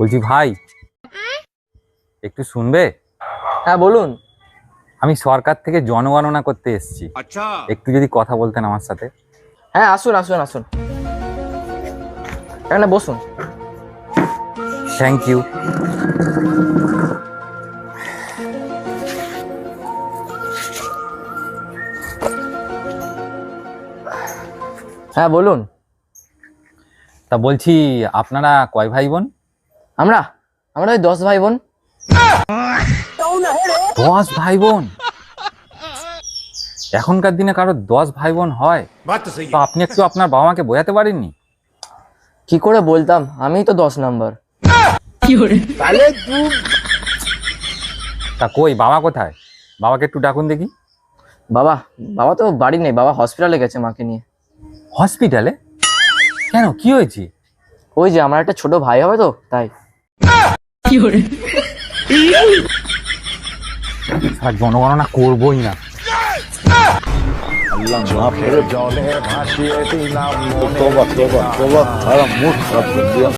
বলছি ভাই একটু শুনবে? হ্যাঁ বলুন। আমি সরকার থেকে জনগণনা করতে এসেছি। আচ্ছা। একটু যদি কথা বলতেন আমার সাথে। হ্যাঁ আসুন আসুন আসুন। এখানে বসুন। থ্যাংক ইউ হ্যাঁ বলুন। তা বলছি আপনারা কয় ভাই বোন? আমরা আমরা ওই দশ ভাই বোন। দশ ভাই বোন? এখনকার দিনে কারও দশ ভাই বোন হয়? আপনি একটু আপনার বাবা মাকে বোঝাতে পারেননি? কি করে বলতাম? আমি তো দশ নম্বর। তা কই বাবা কোথায়? বাবাকে একটু ডাকুন দেখি। বাবা বাবা তো বাড়ি নেই বাবা হসপিটালে গেছে মাকে নিয়ে। হসপিটালে? কেন কি হয়েছে? ওই যে আমার একটা ছোট ভাই হবে তো তাই। সারা জনগণনা করবোই না জলে ভাসিয়ে দিলাম তোবা তোবা তোবা মুখ খারাপ